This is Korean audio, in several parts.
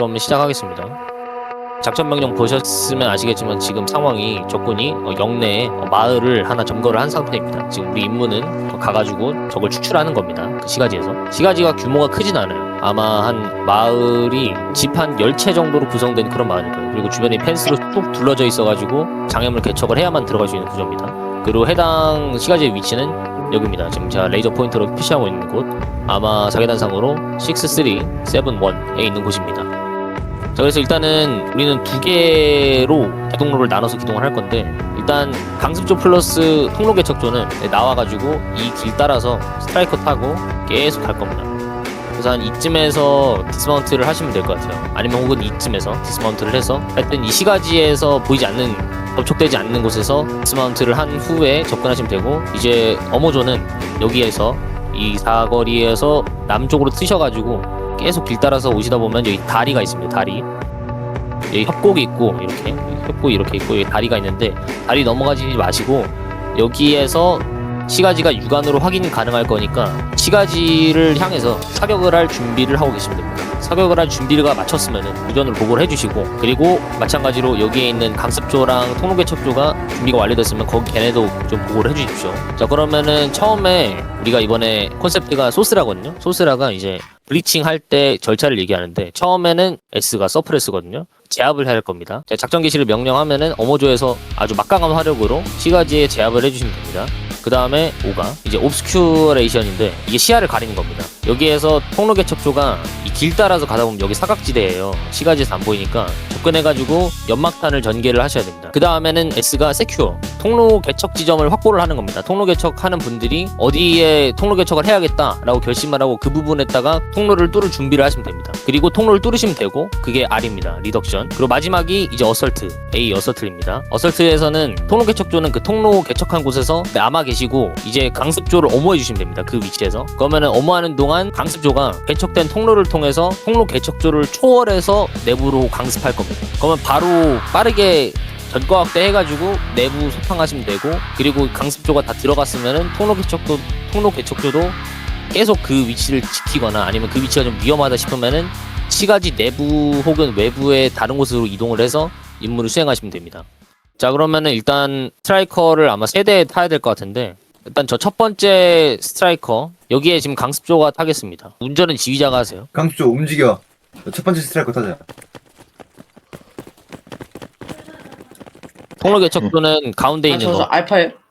그럼 시작하겠습니다. 작전 명령 보셨으면 아시겠지만 지금 상황이 적군이 어, 영내에 어, 마을을 하나 점거를 한 상태입니다. 지금 우리 임무는 가가지고 적을 추출하는 겁니다. 그 시가지에서 시가지가 규모가 크진 않아요. 아마 한 마을이 집한 10채 정도로 구성된 그런 마을일 거예요. 그리고 주변에 펜스로 쭉 둘러져 있어가지고 장애물 개척을 해야만 들어갈 수 있는 구조입니다. 그리고 해당 시가지의 위치는 여기입니다. 지금 제가 레이저 포인터로 표시하고 있는 곳 아마 자기단상으로 63271에 있는 곳입니다. 자 그래서 일단은 우리는 두 개로 기동로를 나눠서 기동을 할 건데 일단 강습조 플러스 통로 개척조는 나와가지고 이 길 따라서 스트라이커 타고 계속 갈 겁니다. 그래서 한 이쯤에서 디스마운트를 하시면 될 것 같아요. 아니면 혹은 이쯤에서 디스마운트를 해서 하여튼 이 시가지에서 보이지 않는 접촉되지 않는 곳에서 디스마운트를 한 후에 접근하시면 되고 이제 어모조는 여기에서 이 사거리에서 남쪽으로 트셔가지고 계속 길 따라서 오시다 보면 여기 다리가 있습니다. 다리 여기 협곡이 있고 이렇게 협곡이 이렇게 있고 여기 다리가 있는데 다리 넘어가지 마시고 여기에서 시가지가 육안으로 확인이 가능할 거니까 시가지를 향해서 사격을 할 준비를 하고 계시면 됩니다. 사격을 할 준비가 마쳤으면은 우전을 보고를 해주시고 그리고 마찬가지로 여기에 있는 강습조랑 통로개척조가 준비가 완료됐으면 거기 걔네도 좀 보고를 해주십시오. 자 그러면은 처음에 우리가 이번에 콘셉트가 소스라거든요. 소스라가 이제 블리칭 할 때 절차를 얘기하는데 처음에는 S가 서프레스거든요. 제압을 해야 할 겁니다. 자, 작전 개시를 명령하면은 어머조에서 아주 막강한 화력으로 시가지에 제압을 해주시면 됩니다. 그 다음에 5가 이제 옵스큐레이션인데 이게 시야를 가리는 겁니다. 여기에서 통로 개척조가 이 길 따라서 가다 보면 여기 사각지대예요. 시가지에서 안 보이니까 접근해가지고 연막탄을 전개를 하셔야 됩니다. 그 다음에는 S가 세큐어 통로 개척 지점을 확보를 하는 겁니다. 통로 개척하는 분들이 어디에 통로 개척을 해야겠다라고 결심을 하고 그 부분에다가 통로를 뚫을 준비를 하시면 됩니다. 그리고 통로를 뚫으시면 되고 그게 R입니다. 리덕션. 그리고 마지막이 이제 어설트 A 어설트입니다. 어설트에서는 통로 개척조는 그 통로 개척한 곳에서 남아 계시고 이제 강습조를 엄호해 주시면 됩니다. 그 위치에서. 그러면은 엄호하는 동안 강습조가 개척된 통로를 통해서 통로 개척조를 초월해서 내부로 강습할 겁니다. 그러면 바로 빠르게 전과 확대 해가지고 내부 소탕하시면 되고 그리고 강습조가 다 들어갔으면은 통로 개척도 통로 개척조도 계속 그 위치를 지키거나 아니면 그 위치가 좀 위험하다 싶으면은 시가지 내부 혹은 외부의 다른 곳으로 이동을 해서 임무를 수행하시면 됩니다. 자 그러면은 일단 스트라이커를 아마 세대 타야 될 것 같은데 일단 저 첫 번째 스트라이커 여기에 지금 강습조가 타겠습니다. 운전은 지휘자가 하세요. 강수조 움직여. 첫 번째 스트라이커 타자. 통로 개척조는 가운데 아, 있는 저, 저 거.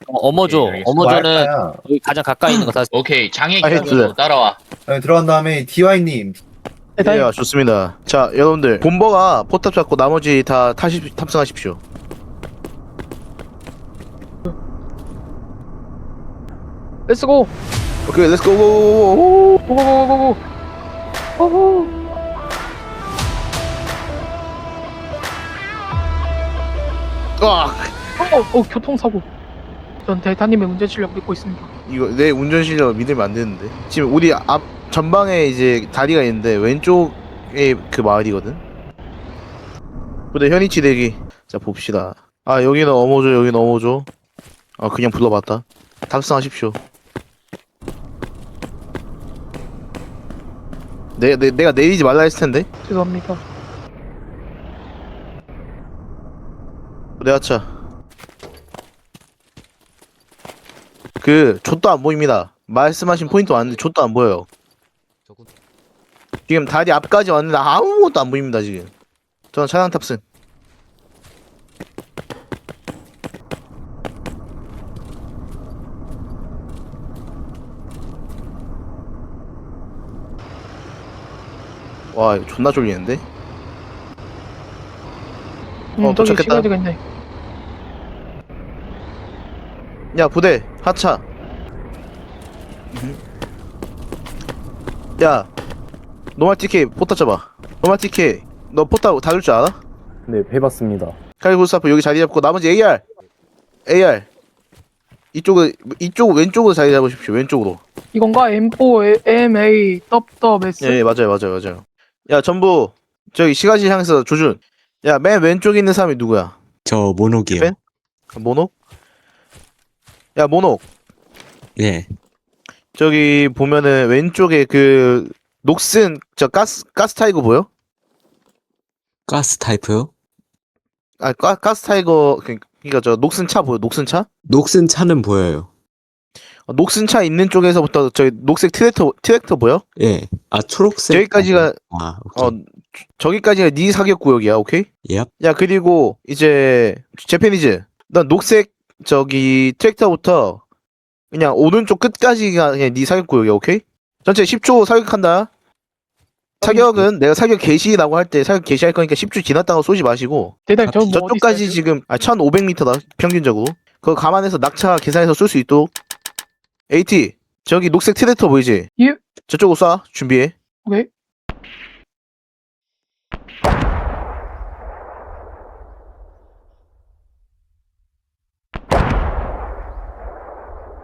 어, 어머조. 네, 알겠습니다. 어머조는. 여기 가장 가까이 있는 거 타세요. 오케이 장애 아, 기준으로. 따라와. 네, 들어간 다음에 DY님. 예, 좋습니다. 자, 여러분들 본버가 포탑 잡고 나머지 다 타시 탑승하십시오. 렛츠고 오케이, 렛츠 고. 고고고고고 고 고 아, 어, 어 교통사고 전 대타님의 운전 실력 믿고 있습니다 이거 내 운전 실력 믿으면 안 되는데. 지금 우리 앞 전방에 이제 다리가 있는데 왼쪽에 그 마을이거든. 근데 현이치 대기. 자, 봅시다. 아, 여기는 어머죠, 여기는 어머죠. 아, 그냥 불러봤다. 탑승하십시오. 내, 내, 내가 내리지 말라 했을 텐데. 죄송합니다 내 하차. 그 좆도 안 보입니다. 말씀하신 포인트 왔는데 좆도 안 보여요. 지금 다리 앞까지 왔는데 아무것도 안 보입니다 지금. 저는 차량 탑승. 와 이거 존나 쫄리는데? 음 어, 저기 도착했다. 시가지가 있네 야 부대 하차 야 노마티케 포탑 잡아 노마티케 너 포탑 다룰 줄 알아? 네, 해봤습니다. 칼구스타프 여기 자리 잡고 나머지 AR AR 이쪽을 이쪽 왼쪽으로 자리 잡으십시오 왼쪽으로 이건가? M4 AMA 떡 떡S 예, 예 맞아요 맞아요 맞아요 야 전부 저기 시가지 향해서 조준 야 맨 왼쪽에 있는 사람이 누구야 저 모녹이요. 뺀? 모녹? 야 모녹 예. 저기 보면은 왼쪽에 그 녹슨 저 가스 가스 타이거 보여? 가스 타이프요? 아 가, 가스 타이거 그- 그러니까 저 녹슨 차 보여 녹슨 차? 녹슨 차는 보여요. 어, 녹슨 차 있는 쪽에서부터 저기 녹색 트랙터 트랙터 보여? 예. 아 초록색. 저기까지가 아 오케이. 어 저기까지가 네 사격 구역이야 오케이? 예. 야 그리고 이제 재패니즈 넌 녹색 저기 트랙터부터 그냥 오른쪽 끝까지가 그냥 네 사격 구역이야 오케이? 전체 10초 사격한다 사격은 내가 사격 개시라고 할 때 사격 개시할 거니까 10초 지났다고 쏘지 마시고 대단 저 뭐 저쪽까지 지금 아 1500m다 평균적으로 그거 감안해서 낙차 계산해서 쏠 수 있도록 AT 저기 녹색 트랙터 보이지? 예. 저쪽으로 쏴 준비해 오케이.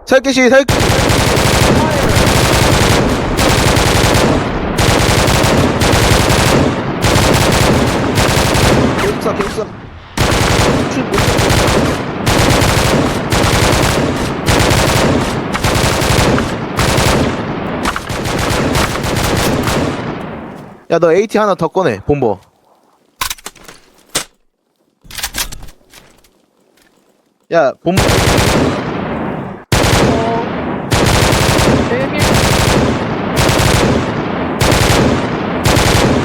사격 개시 사격 개시 계속 쏴 계속 쏴 출- 못 쏴. 야, 너 AT 하나 더 꺼내, 본버. 야, 본버. 어, 데빌.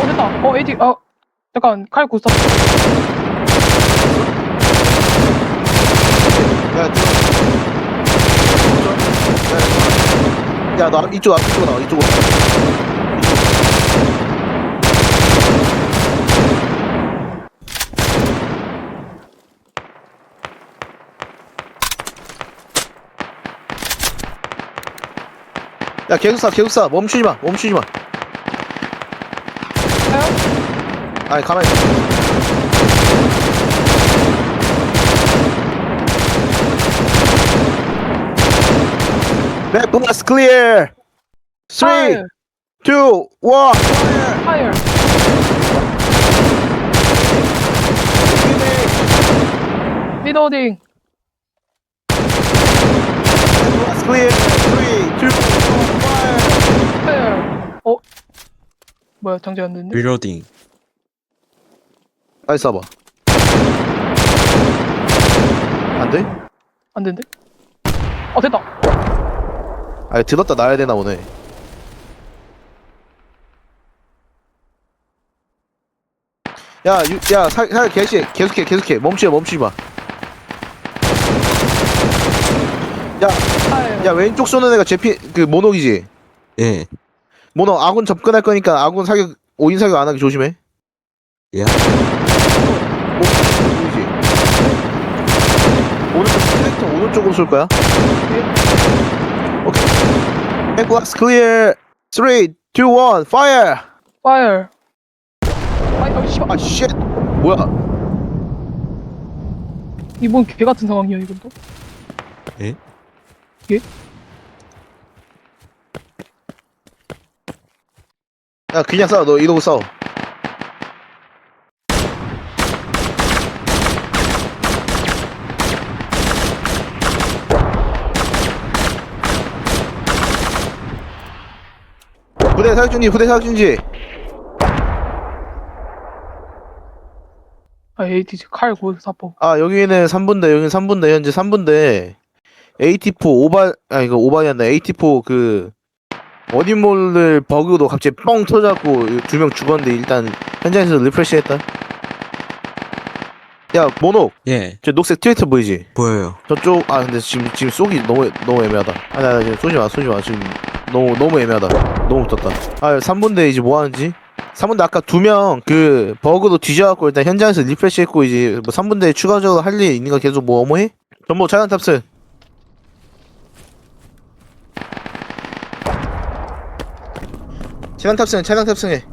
어 됐다. 어 에디. 어 잠깐 칼 굿어. 야, 들어. 야, 앞- 이쪽 앞, 이쪽으로 나와, 이쪽으로. 야 계속 쏴 계속 쏴. 멈추지 마 멈추지 마. 아니 가만히 있어. 맵 플러스 클리어 3 2 1 Fire. 리로딩. 클리어 3 2 1 어? 뭐야, 당장 안 됐는데? 리로딩 빨리 쏴봐. 안 돼? 안 된대? 아, 어, 됐다! 아 들었다 놔야 되나 보네 야, 유, 야, 살, 살, 개시, 계속해, 계속해. 멈추지 멈추지 마. 야, 아, 예. 야, 왼쪽 쏘는 애가 제피, 그, 모노기지? 예 모녹, 아군 접근할 거니까 아군 사격, 5인 사격 안 하게 조심해. 예. 보이지? 오른쪽, 트랙터 오른쪽으로 쏠 거야? 오케이. 백블락스 클리어. 3, 2, 1, 파이어! 파이어. 파이어. 씨발. 아, 쉣! 뭐야? 이번 개 같은 상황이야 이건 또. 예? 예? 야, 그냥 싸워. 너 이러고 싸워. 부대 사격 중지, 부대 사격 중지. 아 에이티즈 칼 굿, 사포. 아, 여기는 3분대, 여기는 3분대, 현재 3분대. AT4 오바, 아, 이거 오바이 한다. AT4 그, 어디몰을 버그로 갑자기 뻥 터져갖고 두 명 죽었는데 일단 현장에서 리프레시 했다. 야, 모노. 예. 저 녹색 트위터 보이지? 보여요. 저쪽, 아, 근데 지금, 지금 쏘기 너무, 너무 애매하다. 아니, 아니, 지금 쏘지 마, 쏘지 마. 지금 너무, 너무 애매하다. 너무 붙었다. 아, 3분대 이제 뭐 하는지? 3분대 아까 두 명 그 버그도 뒤져갖고 일단 현장에서 리프레시 했고 이제 뭐 3분대 추가적으로 할 일 있는 거 계속 뭐 어머 해? 전부 차량 탑승. 차량 탑승, 차량 탑승해.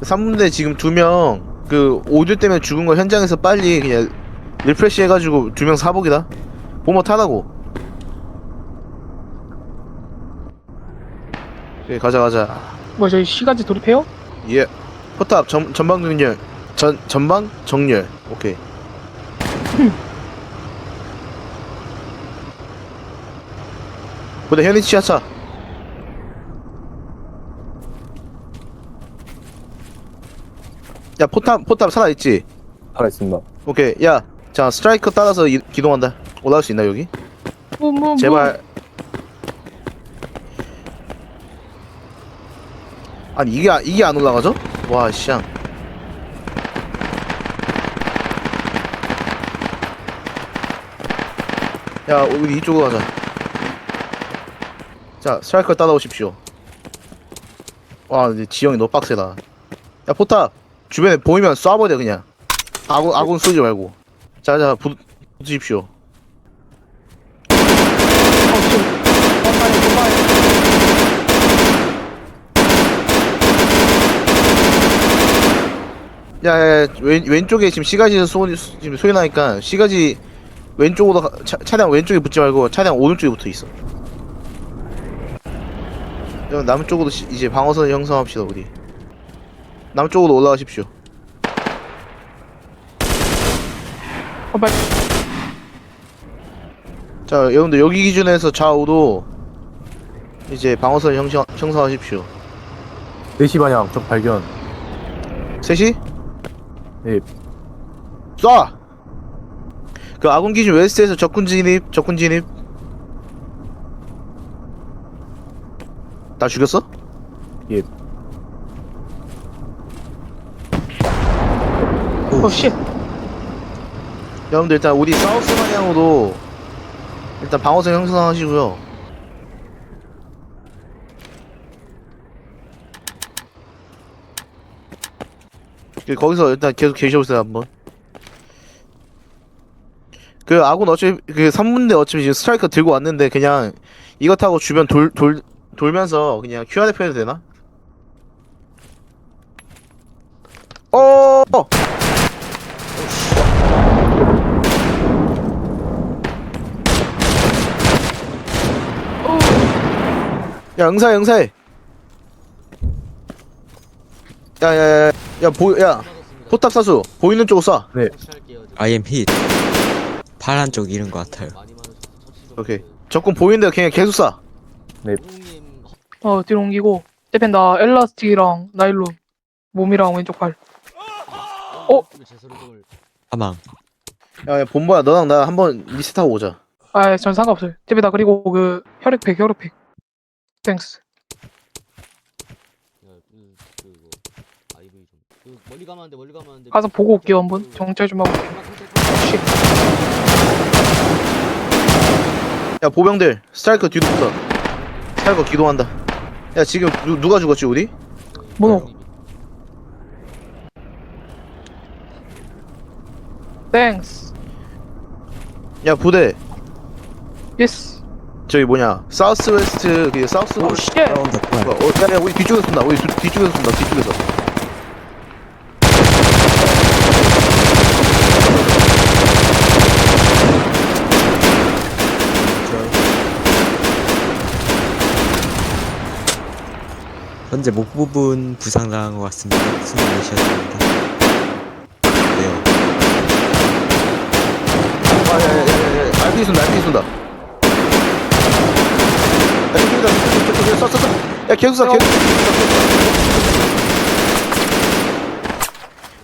3분대 지금 두명그 오류 때문에 죽은 거 현장에서 빨리 그냥 리프레시 해가지고 두 명 사복이다. 보모 타라고. 예, 가자 가자. 뭐 저희 시간제 돌입해요? 예. 포탑 전 전방 정렬. 전 전방 정렬. 오케이. 부대 현위 치하차. 야 포탑 포탑 살아있지? 살아있습니다. 오케이 야자 스트라이커 따라서 이, 기동한다 올라올 수 있나 여기? 뭐, 뭐, 뭐. 제발 아니 이게 아- 이게 안 올라가죠? 와 씨앙 야 우리 이쪽으로 가자 자 스트라이커 따라오십시오 와 근데 지형이 너무 빡세다 야 포탑 주변에 보이면 쏴버려 그냥 아군 아군 쏘지 말고 자자. 엄마야, 엄마야. 야야야 왼, 왼쪽에 지금 시가지에서 소, 지금 소리 나니까 시가지 왼쪽으로 가- 차, 차량 왼쪽에 붙지 말고 차량 오른쪽에 붙어 있어 야, 남쪽으로 시- 이제 방어선 형성합시다 우리 남쪽으로 올라가십시오 어, 말. 자 여러분들 여기 기준에서 좌우로 이제 방어선 형성, 형성하십시오 4시 방향 적 발견. 셋이? 네. 쏴! 그 아군 기준 웨스트에서 적군 진입 적군 진입 나 죽였어? 예. 어, 씨. 여러분들 일단 우리 사우스 방향으로 일단 방어선 형성하시고요 그 거기서 일단 계속 계셔보세요 한번 그 아군 어차피 그 3분대 어차피 지금 스트라이커 들고 왔는데 그냥 이거 타고 주변 돌, 돌, 돌면서 그냥 Q&A 해도 되나? 어! 야 응사해 응사해 야야야 야 보야 포탑 사수 보이는 쪽으로 쏴 I am hit. 파란 쪽 잃은 것 같아요. 오케이 적군 보이는 데 그냥 계속 쏴 어, 뒤로 옮기고. 대펜 나 엘라스틱이랑 나일론. 몸이랑 왼쪽 팔. 사망. 야야 본보야 너랑 나 한번 리셋하고 오자 아, 전 상관없어요. 대펜 나 그리고 그 혈액팩, 혈액팩. 땡스. 멀리 가면 안 돼, 멀리 가면 안 돼. 가서 보고 올게요, 한번. 정찰 좀 하고. 씨. 야 보병들 스트라이커 뒤로 붙어 스트라이커 기동한다 야 지금 누, 누가 죽었지 우리? 모노. 땡스. 야 부대 예스. 저기 뭐냐 사우스 웨스트 그 사우스 오, 쉣. 따라온다. 어, 어, 야, 야, 우리 뒤쪽에서 쏜다. 우리 뒤- 뒤쪽에서 쏜다. 뒤쪽에서. 현재 목 부분 부상당한 것 같습니다. 숨을 내셔야 됩니다. 네. 아, 야, 야, 야, 야, 야. RP 쏜다. RP 쏜다. 야, 저쪽이다. 저쪽, 저쪽, 저쪽, 쏴, 쏴, 쏴. 야, 계속 쏴, 계속 쏴.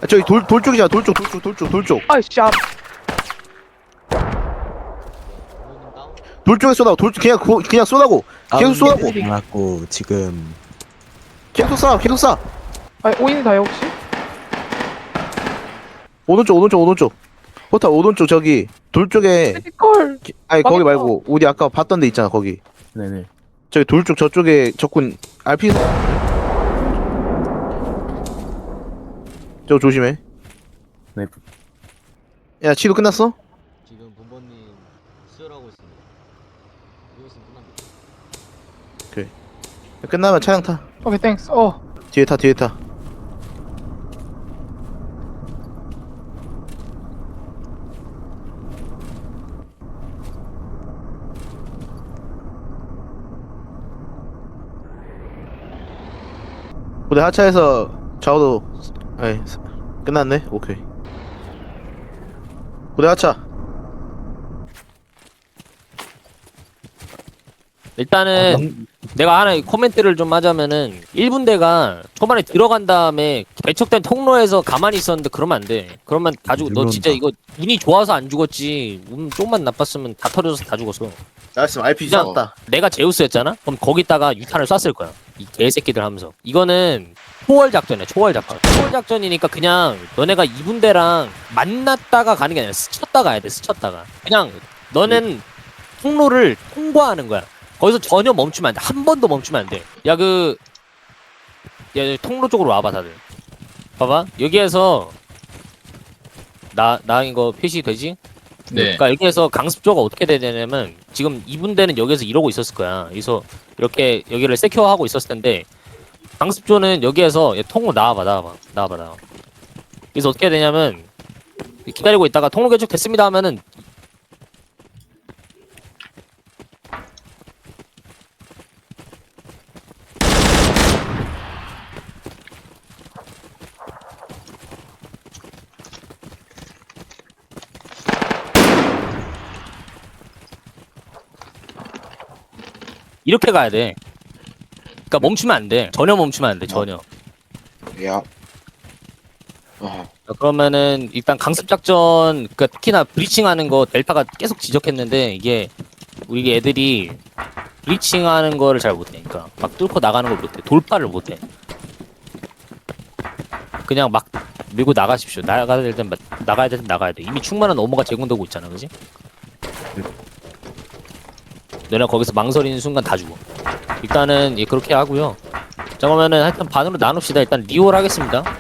야, 저기 돌, 돌 쪽이잖아. 돌 쪽, 돌 쪽, 돌 쪽, 돌 쪽. 아이, 씨. 아, 돌 쪽에 쏘라고. 돌 쪽, 그냥, 그냥 쏘라고. 계속 쏘라고. 당했고 지금 계속 쏴, 계속 쏴. 아니, 오인이 다요, 혹시? 오른쪽, 오른쪽, 오른쪽. 포탑 오른쪽 저기 돌 쪽에. 아니 거기 망했다. 말고 우리 아까 봤던 데 있잖아 거기 네네. 저기 돌 쪽 저쪽에 적군 RP 저 조심해 네. 야 치료 끝났어? 지금 본번님 수혈하고 있습니다. 이거 있으면 끝납니다. 끝나면 차량 타 오케이, 땡스. 어. 뒤에 타 뒤에 타 우리 하차해서 좌우로 에이 끝났네? 오케이. 우리 하차. 일단은 내가 하나 코멘트를 좀 하자면은 1분대가 초반에 들어간 다음에 개척된 통로에서 가만히 있었는데 그러면 안 돼. 그러면 다 죽어. 너 진짜 이거 운이 좋아서 안 죽었지. 운 조금만 나빴으면 다 터져서 다 죽었어. 나였으면 RPG 그냥- 쐈다. 내가 제우스였잖아? 그럼 거기다가 유탄을 쐈을 거야. 이 개새끼들 하면서. 이거는 초월 작전이야, 초월 작전. 초월 작전이니까 그냥 너네가 2분대랑 만났다가 가는 게 아니라 스쳤다 가야 돼, 스쳤다가. 그냥 너는 통로를 통과하는 거야. 거기서 전혀 멈추면 안 돼. 한 번도 멈추면 안 돼. 야, 그, 야, 여기 통로 쪽으로 와봐, 다들. 봐봐. 여기에서, 나, 나 이거 표시 되지? 네. 그러니까 여기에서 강습조가 어떻게 되냐면 지금 이분대는 여기서 이러고 있었을 거야. 그래서 이렇게 여기를 세큐어하고 있었을 텐데 강습조는 여기에서 얘 통로 나와봐, 나와봐, 나와봐, 나와. 그래서 어떻게 되냐면 기다리고 있다가 통로 개척 됐습니다 하면은 이렇게 가야 돼. 그러니까 멈추면 안 돼. 전혀 멈추면 안 돼. 전혀. 야. 어. 자, 그러면은 일단 강습 작전 그 특히나 브리칭하는 거 델타가 계속 지적했는데 이게 우리 애들이 브리칭하는 거를 잘 못해. 그러니까 막 뚫고 나가는 걸 못해. 돌파를 못해. 그냥 막 밀고 나가십시오. 나가야 될 땐 나가야 될 땐 나가야 돼. 이미 충분한 어머가 제공되고 있잖아, 그지? 너네 거기서 망설이는 순간 다 죽어. 일단은 예, 그렇게 하고요. 자 그러면은 하여튼 반으로 나눕시다. 일단 리올 하겠습니다.